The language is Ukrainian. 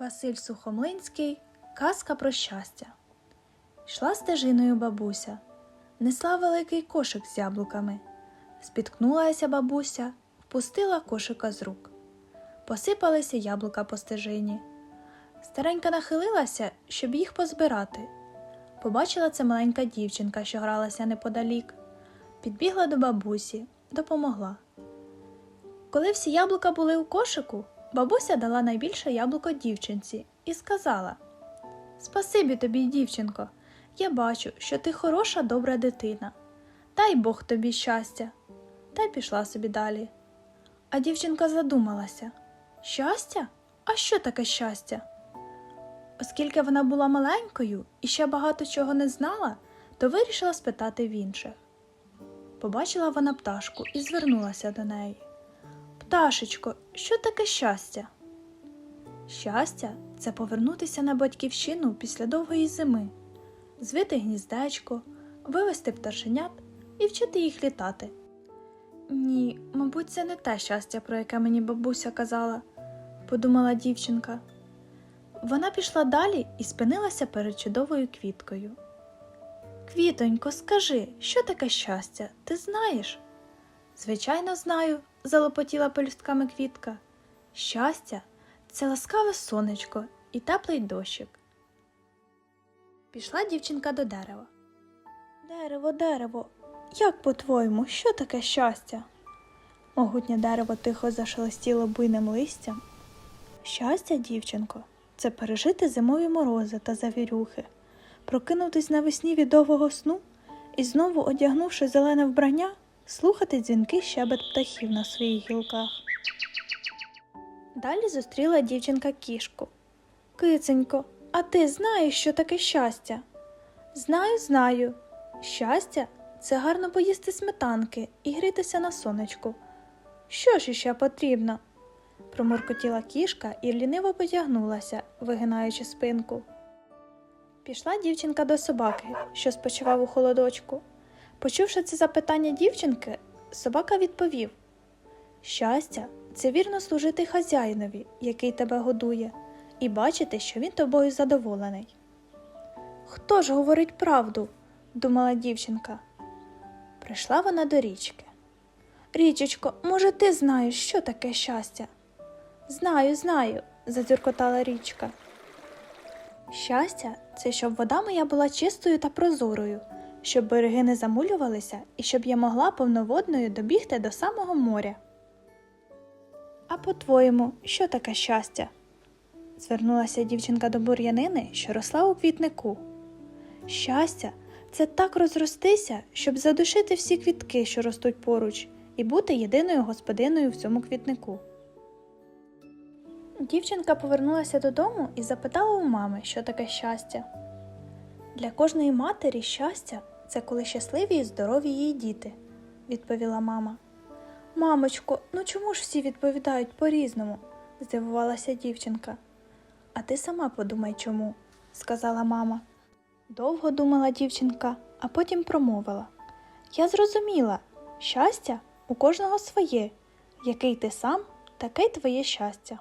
Василь Сухомлинський Казка про щастя. Йшла стежиною бабуся, несла великий кошик з яблуками. Спіткнулася бабуся, впустила кошика з рук. Посипалися яблука по стежині. Старенька нахилилася, щоб їх позбирати. Побачила це маленька дівчинка, що гралася неподалік. Підбігла до бабусі, допомогла. Коли всі яблука були у кошику, бабуся дала найбільше яблуко дівчинці і сказала: Спасибі тобі, дівчинко, я бачу, що ти хороша, добра дитина. Дай Бог тобі щастя. Та й пішла собі далі. А дівчинка задумалася: Щастя? А що таке щастя? Оскільки вона була маленькою і ще багато чого не знала, то вирішила спитати в інших. Побачила вона пташку і звернулася до неї. Пташечко, що таке щастя? Щастя це повернутися на батьківщину після довгої зими, звити гніздечко, вивести пташенят і вчити їх літати. Ні, мабуть, це не те щастя, про яке мені бабуся казала, подумала дівчинка. Вона пішла далі і спинилася перед чудовою квіткою. Квітонько, скажи, що таке щастя? Ти знаєш? Звичайно, знаю, залопотіла пелюстками квітка. Щастя це ласкаве сонечко і теплий дощик. Пішла дівчинка до дерева. Дерево, дерево, як по-твоєму, що таке щастя? Могутнє дерево тихо зашелестіло буйним листям. Щастя, дівчинко, це пережити зимові морози та завірюхи, прокинутись навесні від довгого сну і знову, одягнувши зелене вбрання, слухати дзвінки щебет птахів на своїх гілках. Далі зустріла дівчинка кішку. Киценько, а ти знаєш, що таке щастя? Знаю, знаю. Щастя це гарно поїсти сметанки і грітися на сонечку. Що ж іще потрібно? проморкотіла кішка і ліниво потягнулася, вигинаючи спинку. Пішла дівчинка до собаки, що спочивав у холодочку. Почувши це запитання дівчинки, собака відповів: Щастя це вірно служити хазяїнові, який тебе годує, і бачити, що він тобою задоволений. Хто ж говорить правду? думала дівчинка. Прийшла вона до річки. Річечко, може, ти знаєш, що таке щастя? Знаю, знаю, задзюркотала річка. Щастя це щоб вода моя була чистою та прозорою, щоб береги не замулювалися і щоб я могла повноводною добігти до самого моря. А по-твоєму, що таке щастя? звернулася дівчинка до бур'янини, що росла у квітнику. Щастя це так розростися, щоб задушити всі квітки, що ростуть поруч, і бути єдиною господиною в цьому квітнику. Дівчинка повернулася додому і запитала у мами, що таке щастя. Для кожної матері щастя це коли щасливі і здорові її діти, відповіла мама. Мамочко, ну чому ж всі відповідають по-різному? здивувалася дівчинка. А ти сама подумай чому, сказала мама. Довго думала дівчинка, а потім промовила Я зрозуміла, щастя у кожного своє, який ти сам, таке й твоє щастя.